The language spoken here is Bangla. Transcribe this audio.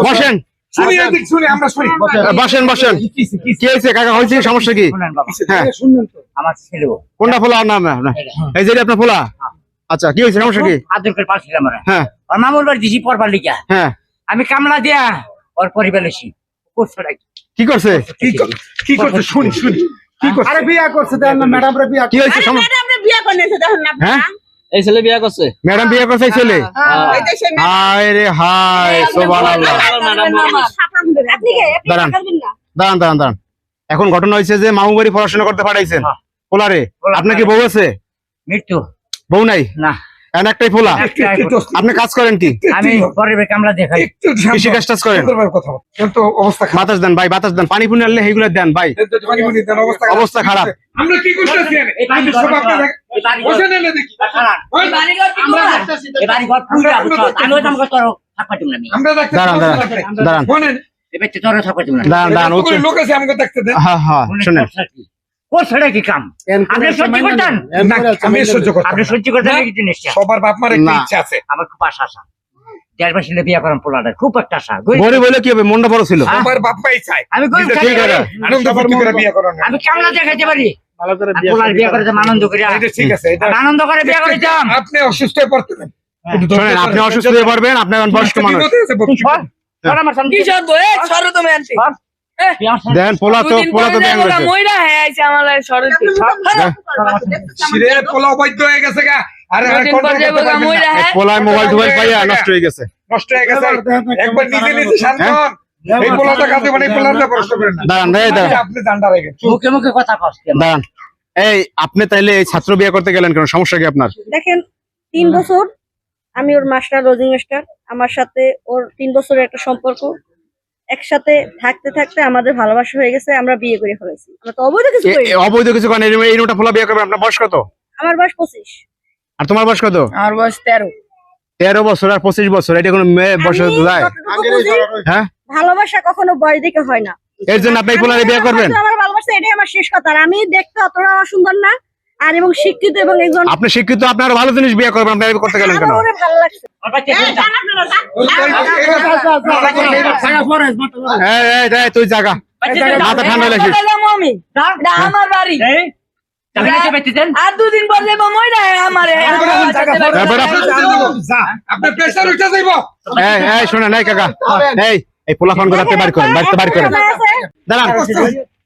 বসেন। শুনি এদিক শুনি আমরা শুনি। বসেন বসেন। কি হয়েছে? কাকা হয়েছে সমস্যা কি? হ্যাঁ। আমার ছেলে। কোনটা ফোলা? নাম আপনার? এই যে আপনার ফোলা? আচ্ছা কি হয়েছে? সমস্যা কি? আদর করে পালছিলাম হ্যাঁ। মামুর বাড়ি দিছি পরবার লিখা হ্যাঁ। আমি কামলা দিয়া ওর পরিবার লেছি। কি করছে? কি কর- কি করছে? শুনি শুনি। কি করছে? আরে বিয়া করছে ম্যাডাম রে বিয়া কি হয়েছে? সমস্যা ম্যাডাম রে বিয়ে করে নিয়েছে দেখুন না হ্যাঁ? এই ছেলে বিয়ে করছে? ম্যাডাম বিয়ে করছে ছেলে? এই যে সেই ম্যাডাম। হায় রে হায় সুবহানাল্লাহ দাঁড়ান। দাঁড়ান দাঁড়ান দাঁড়ান। এখন ঘটনা হয়েছে যে মামু বাড়ি পড়াশোনা করতে পাঠাইছেন। হ্যাঁ। আপনার কি বউ আছে? মৃত্যু। বউ নাই? না। একটাই দোস্ত, আপনি কাজ করেন কি? আমি পরিবার কামলা দেখাই। কৃষি কাজ টাজ করেন। কিন্তু অবস্থা খারাপ। বাতাস দেন ভাই বাতাস দেন। পানি পুনি আনলে দেন ভাই। পানি পানি দেন, অবস্থা খারাপ। আমরা কি করতেছি এই। বাড়ি ঘর- দাঁড়ান। আমরা এই বাড়ি ঘর পুরা আমি ওই কাম করতে পারব থাকবা না আমরা দাঁড়ান দাঁড়ান দাঁড়ান। শোনেন, এবার তোরা থাকবা না দাঁড়ান দাঁড়ান লোক আছে আমাকে দেখতে দেন। হ্যাঁ হ্যাঁ শুনেন। কোন ছেড়ে কি কাম? আপনি সহ্য করতেন? আমি সহ্য করতে আপনি সহ্য করতেন জিনিসটা? সবার বাপ মার একটা ইচ্ছা আছে। আমার খুব আশা আশা পোলাটা খুব একটা আশা। গরিব- গরিব কি হবে? মনটা বড় ছিল। সবার বাপ মাই চায়। আমি গরিব নিজে ঠিক আছে, আনন্দ করে বিয়ে করার আমি কামলা দেখাইতে পারি। করে আর পোলার বিয়ে করে যেমন আনন্দ করে। এটা ঠিক আছে এটা আমি আনন্দ করে বিয়ে করেছিলাম আপনি অসুস্থ হয়ে পড়তেন শোনেন আপনি অসুস্থ হয়ে পড়বেন আপনি এখন বয়স্ক মানুষ। দেন পোলা তো পোলা তো মইরা হ্যাঁ আইছে আমার সরো পোলা অবৈধ হয়ে। গেছে গা। আরে হ্যাঁ পোলায় মোবাইল টোবাইল পাইয়া নষ্ট হয়ে গেছে। নষ্ট হয়ে গেছে। একবার নিজে নিজে শান্ত এই পোলাটা কাছে মানে পোলাটা প্রশ্ন করেন না। দাঁড়ান আপনি রেখে মুখে মুখে কথা কেন? দাঁড়ান। এই আপনি তাইলে এই ছাত্র বিয়ে করতে গেলেন কেন? সমস্যা কি আপনার? দেখেন তিন বছর আমি ওর মাস্টার রোজিং স্টার আমার সাথে ওর তিন বছরের একটা সম্পর্ক। একসাথে থাকতে থাকতে আমাদের ভালোবাসা হয়ে গেছে আমরা বিয়ে করে ফেলেছি। আমরা তো অবৈধ কিছু করি অবৈধ কিছু কারণে এই নোটা পোলা বিয়ে করবেন আপনার বয়স কত? আমার বয়স পঁচিশ। আর তোমার বয়স কত? আমার বয়স তেরো। তেরো বছর আর পঁচিশ বছর এটা কোনো মেয়ে বয়স যায়? হ্যাঁ? ভালোবাসা কখনো বয়স দেখে হয় না। এর জন্য আপনি বিয়ে করবেন? আমার ভালোবাসা এটাই আমার শেষ কথা। আর আমি দেখতে অতটা সুন্দর না আর এবং শিক্ষিত এবং একজন আপনি শিক্ষিত আপনি আরও ভালো জিনিস বিয়ে করবেন আপনি করতে গেলেন কেন? ভালো লাগছে। তুই জাগা। মাথা ঠান্ডা আমার বাড়ি? আর দুদিন পর হ্যাঁ আমার। আপনার এই এই শোনেন এই কাকা। এই এই পোলা ফোন করে বাড়ি করেন বাড়িতে বাড়ি করেন। দাঁড়ান।